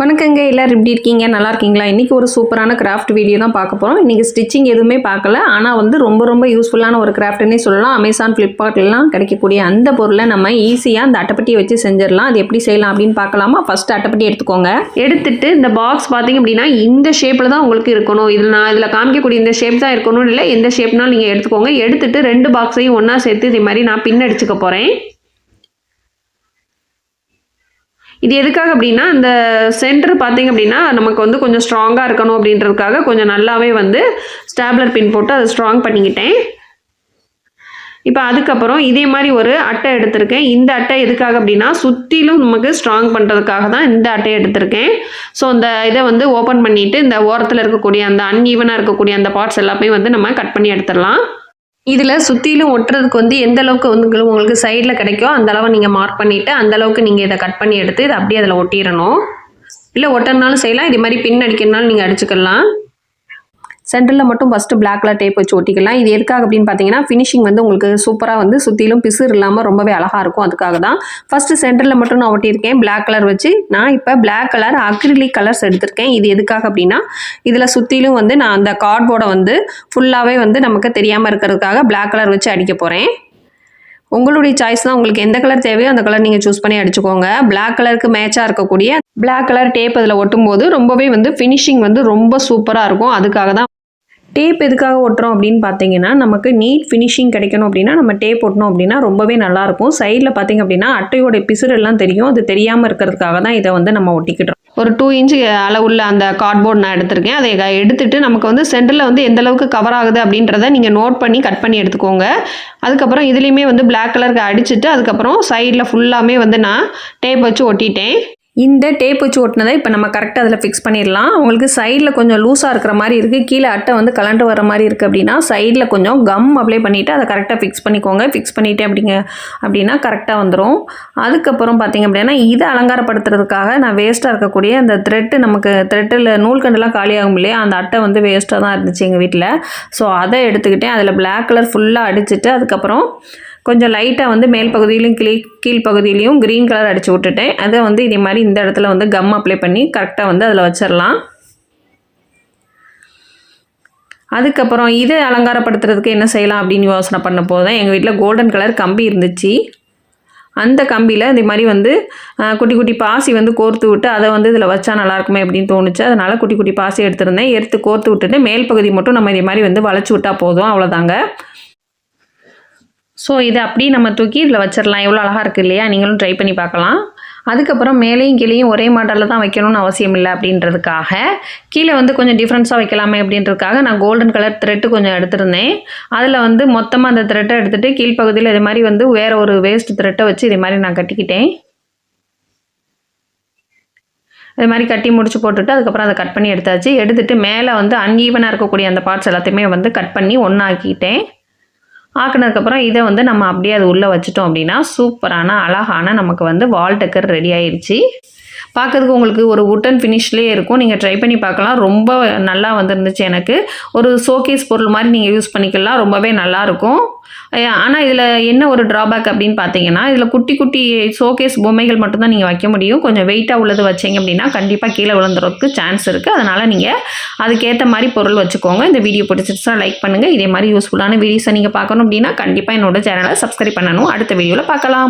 வணக்கங்க எல்லோரும் எப்படி இருக்கீங்க? நல்லா இருக்கீங்களா? இன்றைக்கி ஒரு சூப்பரான கிராஃப்ட் வீடியோ தான் பார்க்க போகிறோம் இன்றைக்கி ஸ்டிச்சிங் எதுவுமே பார்க்கல. ஆனால் வந்து ரொம்ப ரொம்ப யூஸ்ஃபுல்லான ஒரு கிராஃப்ட்னே சொல்லலாம். அமேசான் ஃப்ளிப்கார்ட்லாம் கிடைக்கக்கூடிய அந்த பொருளை நம்ம ஈஸியாக அந்த அட்டைப்பட்டியை வச்சு செஞ்சிடலாம். அது எப்படி செய்யலாம் அப்படின்னு பார்க்கலாமா? ஃபஸ்ட்டு அட்டைப்பட்டி எடுத்துக்கோங்க. எடுத்துட்டு இந்த பாக்ஸ் பார்த்தீங்க அப்படின்னா இந்த ஷேப்பில் தான் உங்களுக்கு இருக்கணும். இதில் நான் இதில் காமிக்கக்கூடிய இந்த ஷேப் தான் இருக்கணும்னு இல்லை. எந்த ஷேப்னாலும் நீங்கள் எடுத்துக்கோங்க. எடுத்துட்டு ரெண்டு பாக்ஸையும் ஒன்றா சேர்த்து இதே மாதிரி நான் பின் அடிச்சுக்க போகிறேன் இது எதுக்காக அப்படின்னா இந்த சென்டர் பார்த்தீங்க அப்படின்னா நமக்கு வந்து கொஞ்சம் ஸ்ட்ராங்காக இருக்கணும் அப்படின்றதுக்காக கொஞ்சம் நல்லாவே வந்து ஸ்டாப்லர் பின் போட்டு அதை ஸ்ட்ராங் பண்ணிக்கிட்டேன். இப்போ அதுக்கப்புறம் இதே மாதிரி ஒரு அட்டை எடுத்திருக்கேன். இந்த அட்டை எதுக்காக அப்படின்னா சுற்றிலும் நமக்கு ஸ்ட்ராங் பண்ணுறதுக்காக தான் இந்த அட்டையை எடுத்திருக்கேன். ஸோ அந்த இதை வந்து ஓப்பன் பண்ணிவிட்டு இந்த ஓரத்தில் இருக்கக்கூடிய அந்த அன்ஈவனாக இருக்கக்கூடிய அந்த பார்ட்ஸ் எல்லாமே வந்து நம்ம கட் பண்ணி எடுத்துடலாம். இதில் சுற்றிலும் ஒட்டுறதுக்கு வந்து எந்த அளவுக்கு வந்து உங்களுக்கு சைடில் கிடைக்கோ அந்த அளவை நீங்கள் மார்க் பண்ணிவிட்டு அந்த அளவுக்கு நீங்கள் இதை கட் பண்ணி எடுத்து இதை அப்படியே அதில் ஒட்டிடணும். இல்லை ஒட்டுறதுனாலும் செய்யலாம். இது மாதிரி பின் அடிக்கிறதுனாலும் நீங்கள் அடிச்சுக்கலாம். சென்டரில் மட்டும் ஃபஸ்ட்டு பிளாக் கலர் டேப் வச்சு ஒட்டிக்கலாம். இது எதுக்காக அப்படின்னு பார்த்தீங்கன்னா ஃபினிஷிங் வந்து உங்களுக்கு சூப்பராக வந்து சுற்றிலும் பிசுறு இல்லாமல் ரொம்பவே அழகாக இருக்கும். அதுக்காக தான் ஃபஸ்ட்டு சென்டரில் மட்டும் நான் ஒட்டியிருக்கேன். பிளாக் கலர் வச்சு நான் இப்போ பிளாக் கலர் அக்ரிலிக் கலர்ஸ் எடுத்திருக்கேன். இது எதுக்காக அப்படின்னா இதில் சுற்றிலும் வந்து நான் அந்த கார்ட்போர்டை வந்து ஃபுல்லாகவே வந்து நமக்கு தெரியாமல் இருக்கிறதுக்காக பிளாக் கலர் வச்சு அடிக்க போகிறேன் உங்களுடைய சாய்ஸ் தான். உங்களுக்கு எந்த கலர் தேவையோ அந்த கலர் நீங்கள் சூஸ் பண்ணி அடிச்சுக்கோங்க. பிளாக் கலருக்கு மேட்சாக இருக்கக்கூடிய பிளாக் கலர் டேப் அதில் ஒட்டும் போது ரொம்பவே வந்து ஃபினிஷிங் வந்து ரொம்ப சூப்பராக இருக்கும். அதுக்காக தான் டேப் எதுக்காக ஒட்டுறோம் அப்படின்னு பார்த்தீங்கன்னா நமக்கு நீட் ஃபினிஷிங் கிடைக்கணும் அப்படின்னா நம்ம டேப் ஒட்டணும் அப்படின்னா ரொம்பவே நல்லாயிருக்கும் சைடில் பார்த்தீங்க அப்படின்னா அட்டையோட பிசுறெல்லாம் தெரியும். அது தெரியாமல் இருக்கிறதுக்காக தான் இதை வந்து நம்ம ஒட்டிக்கிட்டோம். ஒரு டூ இன்ச்சு அளவுள்ள அந்த கார்ட்போர்ட் நான் எடுத்திருக்கேன். அதை எடுத்துட்டு நமக்கு வந்து சென்டரில் வந்து எந்த அளவுக்கு கவர் ஆகுது அப்படின்றத நீங்கள் நோட் பண்ணி கட் பண்ணி எடுத்துக்கோங்க. அதுக்கப்புறம் இதுலேயுமே வந்து பிளாக் கலருக்கு அடிச்சுட்டு அதுக்கப்புறம் சைடில் ஃபுல்லாமே வந்து நான் டேப் வச்சு ஒட்டிட்டேன். இந்த டேப் வச்சு ஒட்டினதை இப்போ நம்ம கரெக்டாக அதில் ஃபிக்ஸ் பண்ணிடலாம். உங்களுக்கு சைடில் கொஞ்சம் லூஸாக இருக்கிற மாதிரி இருக்குது கீழே அட்டை வந்து கலண்டு வர மாதிரி இருக்குது அப்படின்னா சைடில் கொஞ்சம் கம் அப்ளை பண்ணிவிட்டு அதை கரெக்டாக ஃபிக்ஸ் பண்ணிக்கோங்க. ஃபிக்ஸ் பண்ணிவிட்டேன் அப்படிங்க அப்படின்னா கரெக்டாக வந்துடும் அதுக்கப்புறம் பார்த்திங்க அப்படின்னா இதை அலங்காரப்படுத்துறதுக்காக நான் வேஸ்ட்டாக இருக்கக்கூடிய அந்த த்ரெட்டு நமக்கு த்ரெட்டில் நூல்கண்டெல்லாம் காலியாகும் இல்லையா அந்த அட்டை வந்து வேஸ்ட்டாக தான் இருந்துச்சு எங்கள் வீட்டில் ஸோ அதை எடுத்துக்கிட்டேன். அதில் பிளாக் கலர் ஃபுல்லாக அடிச்சுட்டு அதுக்கப்புறம் கொஞ்சம் லைட்டாக வந்து மேல் பகுதியிலையும் கிளி கீழ் பகுதியிலையும் க்ரீன் கலர் அடித்து விட்டுட்டேன். அதை வந்து இதே மாதிரி இந்த இடத்துல வந்து கம் அப்ளை பண்ணி கரெக்டாக வந்து அதில் வச்சிடலாம் அதுக்கப்புறம் இதை அலங்காரப்படுத்துறதுக்கு என்ன செய்யலாம் அப்படின்னு யோசனை பண்ண போதும் எங்கள் வீட்டில் கோல்டன் கலர் கம்பி இருந்துச்சு. அந்த கம்பியில் இந்த மாதிரி வந்து குட்டி குட்டி பாசி வந்து கோர்த்து விட்டு அதை வந்து இதில் வச்சா நல்லாயிருக்குமே அப்படின்னு தோணுச்சு. அதனால் குட்டி குட்டி பாசி எடுத்திருந்தேன். எடுத்து கோர்த்து விட்டுட்டு மேல் பகுதி மட்டும் நம்ம இதே மாதிரி வந்து வளைச்சி விட்டால் போதும். அவ்வளோதாங்க ஸோ இதை அப்படியே நம்ம தூக்கி இதில் வச்சிடலாம். எவ்வளோ அழகாக இருக்குது இல்லையா? நீங்களும் ட்ரை பண்ணி பார்க்கலாம். அதுக்கப்புறம் மேலேயும் கீழேயும் ஒரே மாடலில் தான் வைக்கணும்னு அவசியம் இல்லை அப்படின்றதுக்காக. கீழே வந்து கொஞ்சம் டிஃப்ரென்ஸாக வைக்கலாமே அப்படின்றதுக்காக நான் கோல்டன் கலர் த்ரெட்டு கொஞ்சம் எடுத்திருந்தேன். அதில் வந்து மொத்தமாக அந்த த்ரெட்டை எடுத்துகிட்டு கீழ்ப்பகுதியில் இது மாதிரி வந்து வேறு ஒரு வேஸ்ட் த்ரெட்டை வச்சு இதே மாதிரி நான் கட்டிக்கிட்டேன். இது மாதிரி கட்டி முடிச்சு போட்டுட்டு அதுக்கப்புறம் அதை கட் பண்ணி எடுத்தாச்சு. எடுத்துகிட்டு மேலே வந்து அன்ஈவனாக இருக்கக்கூடிய அந்த பார்ட்ஸ் எல்லாத்தையுமே வந்து கட் பண்ணி ஒன்றாக்கிட்டேன் ஆக்கினதுக்கப்புறம் இதை வந்து நம்ம அப்படியே அது உள்ளே வச்சுட்டோம் அப்படின்னா சூப்பரான அழகான நமக்கு வந்து வால் டெக்கர் ரெடி ஆயிடுச்சு பார்க்கறதுக்கு உங்களுக்கு ஒரு உட்டன் ஃபினிஷ்லேயே இருக்கும். நீங்கள் ட்ரை பண்ணி பார்க்கலாம். ரொம்ப நல்லா வந்துருந்துச்சு எனக்கு. ஒரு ஷோகேஸ் பொருள் மாதிரி நீங்கள் யூஸ் பண்ணிக்கலாம். ரொம்பவே நல்லாயிருக்கும் ஆனால் இதில் என்ன ஒரு ட்ராபேக் அப்படின்னு பார்த்தீங்கன்னா இதில் குட்டி குட்டி ஷோகேஸ் பொம்மைகள் மட்டும்தான் நீங்கள் வைக்க முடியும். கொஞ்சம் வெயிட்டாக உள்ளது வச்சிங்க அப்படின்னா கண்டிப்பாக கீழே விழுந்துறதுக்கு சான்ஸ் இருக்குது அதனால் நீங்கள் அதுக்கேற்ற மாதிரி பொருள் வச்சுக்கோங்க. இந்த வீடியோ பிடிச்சிருச்சா லைக் பண்ணுங்கள் இதே மாதிரி யூஸ்ஃபுல்லான வீடியோஸை நீங்கள் பார்க்கணும் அப்படின்னா கண்டிப்பாக என்னோட சேனலை சப்ஸ்கிரைப் பண்ணணும். அடுத்த வீடியோவில் பார்க்கலாம்.